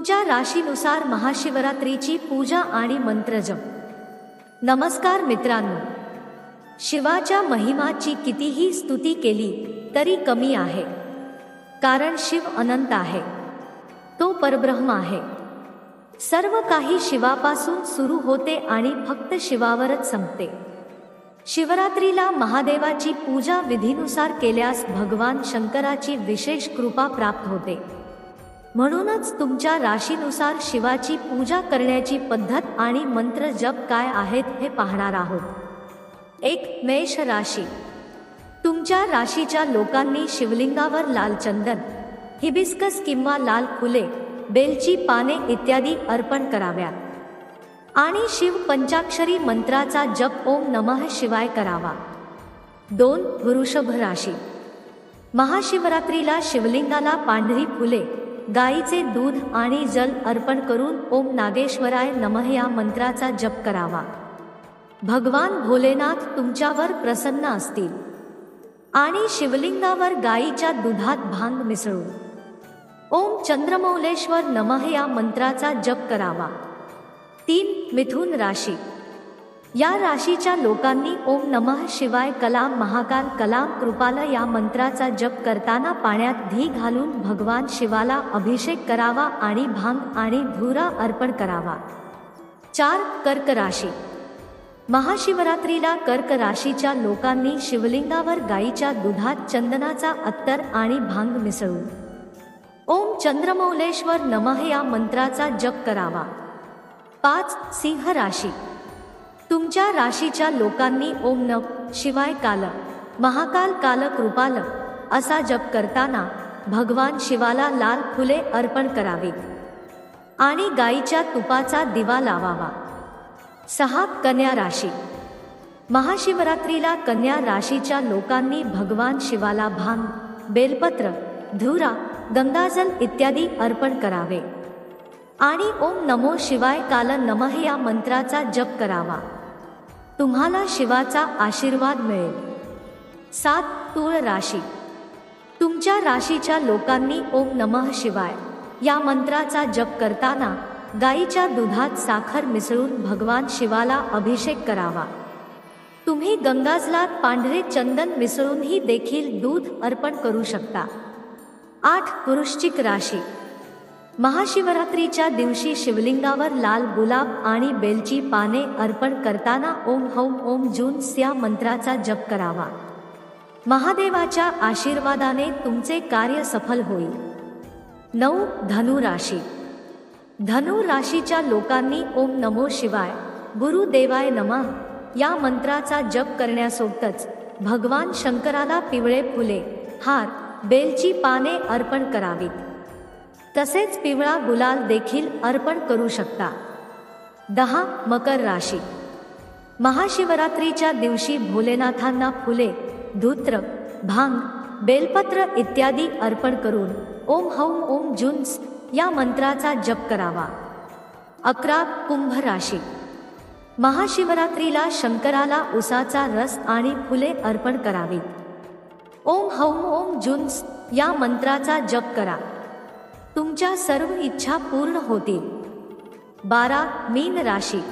तुमच्या राशीनुसार महाशिवरात्रीची पूजा आणि मंत्रजप. नमस्कार मित्रांनो. शिवाच्या महिमाची कितीही स्तुती केली तरी कमी आहे. कारण शिव अनंत आहे. तो परब्रह्म आहे. सर्व काही शिवापासून सुरू होते आणि फक्त शिवावरच संपते. शिवरात्रीला महादेवाची पूजा विधीनुसार केल्यास भगवान शंकराची विशेष कृपा प्राप्त होते. म्हणूनच तुमच्या राशीनुसार शिवाची पूजा करण्याची पद्धत आणि मंत्र जप काय आहेत हे पाहणार आहोत. एक मेष राशी. तुमच्या राशीच्या लोकांनी शिवलिंगावर लाल चंदन हिबिस्कस किंवा लाल फुले बेलची पाने इत्यादी अर्पण कराव्यात. आणि शिव पंचाक्षरी मंत्राचा जप ओम नमः शिवाय करावा. दोन वृषभ राशी. महाशिवरात्रीला शिवलिंगाला पांढरी फुले गाईचे दूध आणि जल अर्पण करून ओम नागेश्वराय नमः या मंत्राचा जप करावा. भगवान भोलेनाथ तुमच्यावर प्रसन्न असतील. आणि शिवलिंगावर गाईच्या दुधात भांग मिसळून. ओम चंद्रमौलेश्वर नमः या मंत्राचा जप करावा. तीन मिथुन राशी. या राशीच्या लोकांनी ओम नमः शिवाय कलाम महाकाल कलाम कृपाला या मंत्राचा जप करताना पाण्यात धी घालून भगवान शिवाला अभिषेक करावा आणि भांग आणि धुरा अर्पण करावा. चार कर्क राशी. महाशिवरात्रीला कर्क राशीच्या लोकांनी शिवलिंगावर गाईच्या दुधात चंदनाचा अत्तर आणि भांग मिसळून. ओम चंद्रमौलेश्वर नमः या मंत्राचा जप करावा. पाच सिंह राशी. तुमच्या राशीच्या लोकांनी ओम नम शिवाय काल महाकाल काल कृपाल असा जप करताना भगवान शिवाला लाल फुले अर्पण करावीत. आणि गाईच्या तुपाचा दिवा लावावा. सहा कन्या राशी. महाशिवरात्रीला कन्या राशीच्या लोकांनी भगवान शिवाला भांग बेलपत्र धुरा गंगाजल इत्यादी अर्पण करावे. आणि ओम नमो शिवाय काल नमः या मंत्राचा जप करावा. तुम्हाला शिवाचा आशीर्वाद मिळेल. सात तूळ राशी. तुमच्या राशीच्या लोकांनी ओम नमः शिवाय या मंत्राचा जप करताना गाईच्या दुधात साखर मिसळून भगवान शिवाला अभिषेक करावा. तुम्ही गंगाजलात पांढरे चंदन मिसळूनही देखील दूध अर्पण करू शकता. आठ वृश्चिक राशी. महाशिवरात्रीच्या दिवशी शिवलिंगावर लाल गुलाब आणि बेलची पाने अर्पण करताना ओम हौम ओम जून या मंत्राचा जप करावा. महादेवाच्या आशीर्वादाने तुमचे कार्य सफल होईल. नऊ धनु राशी. धनु राशीच्या लोकांनी ओम नमो शिवाय गुरुदेवाय नमः या मंत्राचा जप करण्यासोबतच भगवान शंकराला पिवळे फुले हार बेलची पाने अर्पण करावीत. तसेच पिवळा गुलाल देखील अर्पण करू शकता. दहा मकर राशी. महाशिवरात्रीच्या दिवशी भोलेनाथांना फुले धूत्र भांग बेलपत्र इत्यादी अर्पण करून ओम हौम ओम जुन्स या मंत्राचा जप करावा. अकरा कुंभ राशी. महाशिवरात्रीला शंकराला उसाचा रस आणि फुले अर्पण करावीत. ओम हौम ओम जुन्स या मंत्राचा जप करा. तुमच्या सर्व इच्छा पूर्ण होतील. बारा मीन राशी.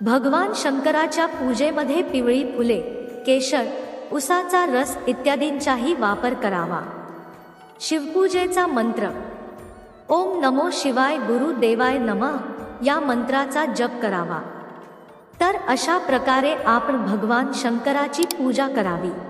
भगवान शंकराच्या पूजेमध्ये पिवळी फुले केशर उसाचा रस इत्यादींचाही वापर करावा. शिवपूजेचा मंत्र. ओम नमो शिवाय गुरु देवाय नमः या मंत्राचा जप करावा. तर अशा प्रकारे आपण भगवान शंकराची पूजा करावी.